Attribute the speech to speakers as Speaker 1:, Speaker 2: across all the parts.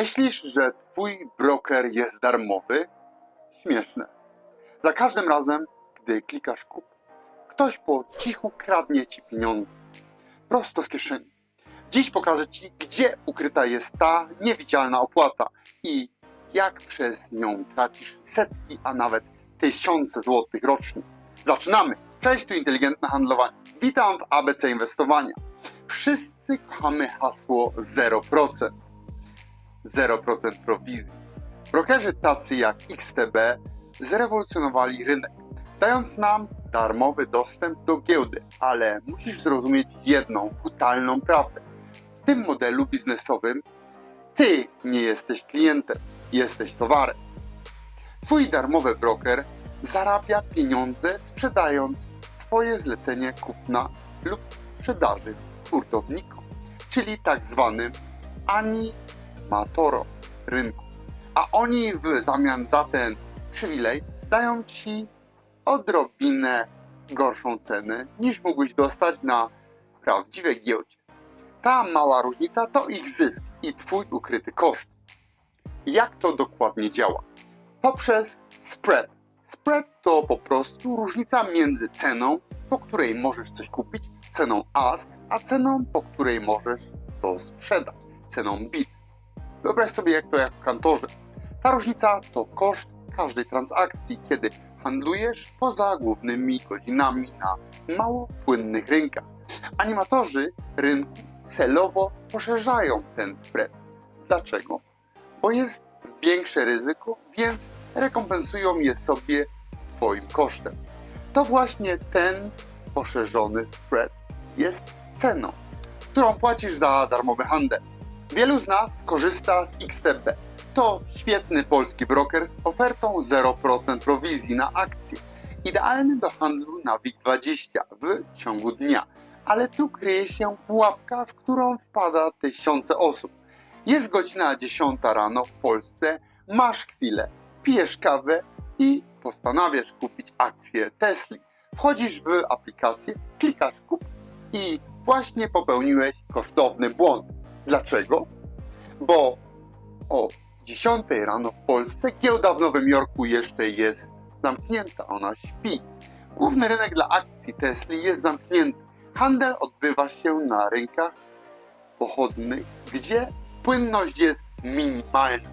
Speaker 1: Myślisz, że twój broker jest darmowy? Śmieszne. Za każdym razem, gdy klikasz kup, ktoś po cichu kradnie ci pieniądze. Prosto z kieszeni. Dziś pokażę ci, gdzie ukryta jest ta niewidzialna opłata i jak przez nią tracisz setki, a nawet tysiące złotych rocznie. Zaczynamy! Cześć, tu inteligentne handlowanie. Witam w ABC Inwestowania. Wszyscy kochamy hasło 0%. 0% prowizji. Brokerzy tacy jak XTB zrewolucjonowali rynek, dając nam darmowy dostęp do giełdy, ale musisz zrozumieć jedną brutalną prawdę. W tym modelu biznesowym ty nie jesteś klientem, jesteś towarem. Twój darmowy broker zarabia pieniądze sprzedając Twoje zlecenie kupna lub sprzedaży hurtownikom, czyli tak zwanym animatorom rynku. A oni w zamian za ten przywilej dają Ci odrobinę gorszą cenę niż mógłbyś dostać na prawdziwej giełdzie. Ta mała różnica to ich zysk i Twój ukryty koszt. Jak to dokładnie działa? Poprzez spread. Spread to po prostu różnica między ceną, po której możesz coś kupić, ceną ask, a ceną, po której możesz to sprzedać, ceną bid. Wyobraź sobie jak to jak w kantorze. Ta różnica to koszt każdej transakcji, kiedy handlujesz poza głównymi godzinami na mało płynnych rynkach. Animatorzy rynku celowo poszerzają ten spread. Dlaczego? Bo jest większe ryzyko, więc rekompensują je sobie Twoim kosztem. To właśnie ten poszerzony spread jest ceną, którą płacisz za darmowy handel. Wielu z nas korzysta z XTB. To świetny polski broker z ofertą 0% prowizji na akcje. Idealny do handlu na WIG20 w ciągu dnia. Ale tu kryje się pułapka, w którą wpada tysiące osób. Jest godzina 10 rano w Polsce, masz chwilę, pijesz kawę i postanawiasz kupić akcję Tesli. Wchodzisz w aplikację, klikasz kup i właśnie popełniłeś kosztowny błąd. Dlaczego? Bo o 10 rano w Polsce giełda w Nowym Jorku jeszcze jest zamknięta, ona śpi. Główny rynek dla akcji Tesli jest zamknięty. Handel odbywa się na rynkach pochodnych, gdzie płynność jest minimalna.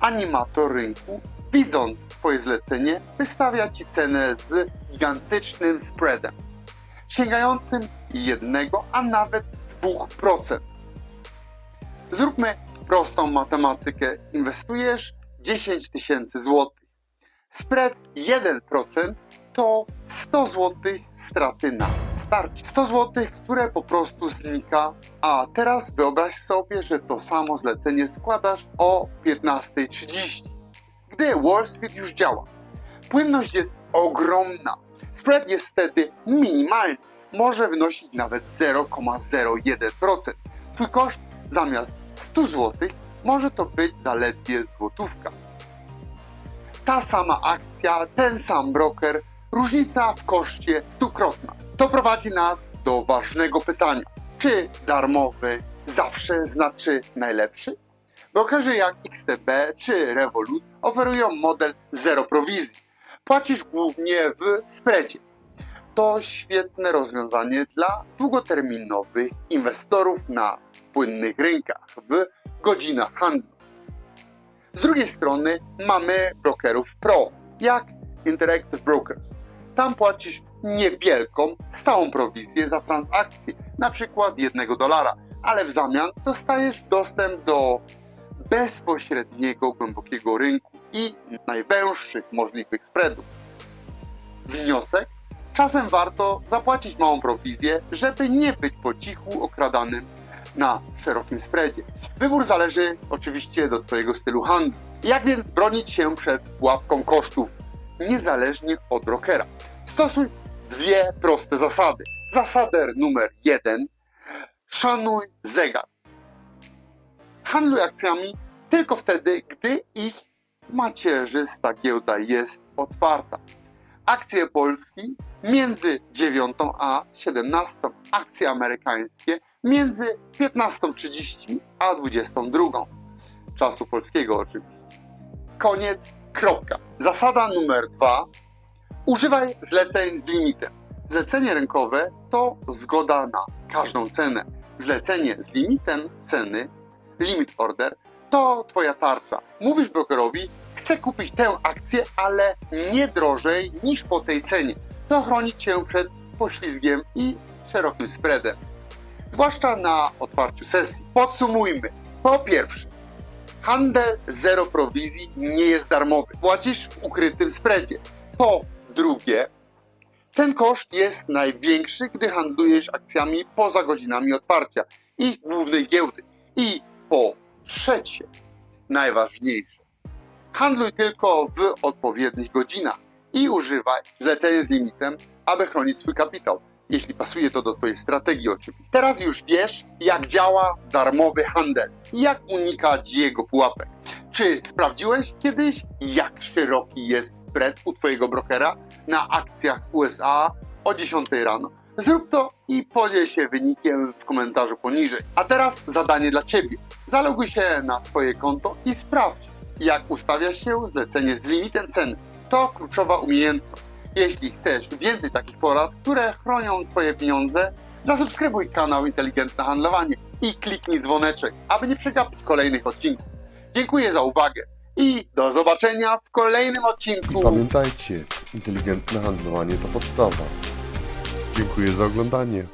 Speaker 1: Animator rynku, widząc Twoje zlecenie, wystawia Ci cenę z gigantycznym spreadem, sięgającym 1, a nawet 2%. Zróbmy prostą matematykę. Inwestujesz 10 tysięcy złotych. Spread 1% to 100 zł straty na starcie. 100 zł, które po prostu znika. A teraz wyobraź sobie, że to samo zlecenie składasz o 15.30, gdy Wall Street już działa. Płynność jest ogromna. Spread jest wtedy minimalny. Może wynosić nawet 0,01%. Twój koszt zamiast 100 zł może to być zaledwie złotówka. Ta sama akcja, ten sam broker, różnica w koszcie stukrotna. To prowadzi nas do ważnego pytania. Czy darmowy zawsze znaczy najlepszy? Brokerzy jak XTB czy Revolut oferują model zero prowizji. Płacisz głównie w spreadzie. To świetne rozwiązanie dla długoterminowych inwestorów na płynnych rynkach w godzinach handlu. Z drugiej strony mamy brokerów pro, jak Interactive Brokers. Tam płacisz niewielką, stałą prowizję za transakcję, na przykład 1 dolara, ale w zamian dostajesz dostęp do bezpośredniego, głębokiego rynku i najwęższych możliwych spreadów. Wniosek? Czasem warto zapłacić małą prowizję, żeby nie być po cichu okradanym na szerokim spreadzie. Wybór zależy oczywiście do Twojego stylu handlu. Jak więc bronić się przed pułapką kosztów, niezależnie od brokera? Stosuj dwie proste zasady. Zasadę numer jeden. Szanuj zegar. Handluj akcjami tylko wtedy, gdy ich macierzysta giełda jest otwarta. Akcje Polski między 9 a 17, akcje amerykańskie między 15.30 a 22. czasu polskiego oczywiście. Koniec, kropka. Zasada numer dwa. Używaj zleceń z limitem. Zlecenie rynkowe to zgoda na każdą cenę. Zlecenie z limitem ceny, limit order, to twoja tarcza. Mówisz brokerowi, chcę kupić tę akcję, ale nie drożej niż po tej cenie. To chroni cię przed poślizgiem i szerokim spreadem. Zwłaszcza na otwarciu sesji. Podsumujmy. Po pierwsze, handel zero prowizji nie jest darmowy. Płacisz w ukrytym spreadzie. Po drugie, ten koszt jest największy, gdy handlujesz akcjami poza godzinami otwarcia ich głównej giełdy. I po trzecie, najważniejsze, handluj tylko w odpowiednich godzinach i używaj zlecenia z limitem, aby chronić swój kapitał, jeśli pasuje to do Twojej strategii oczywiście. Teraz już wiesz, jak działa darmowy handel i jak unikać jego pułapek. Czy sprawdziłeś kiedyś, jak szeroki jest spread u Twojego brokera na akcjach z USA o 10 rano? Zrób to i podziel się wynikiem w komentarzu poniżej. A teraz zadanie dla Ciebie. Zaloguj się na swoje konto i sprawdź, jak ustawia się zlecenie z limitem ceny. To kluczowa umiejętność. Jeśli chcesz więcej takich porad, które chronią Twoje pieniądze, zasubskrybuj kanał Inteligentne Handlowanie i kliknij dzwoneczek, aby nie przegapić kolejnych odcinków. Dziękuję za uwagę i do zobaczenia w kolejnym
Speaker 2: I
Speaker 1: odcinku.
Speaker 2: pamiętajcie, inteligentne handlowanie to podstawa. Dziękuję za oglądanie.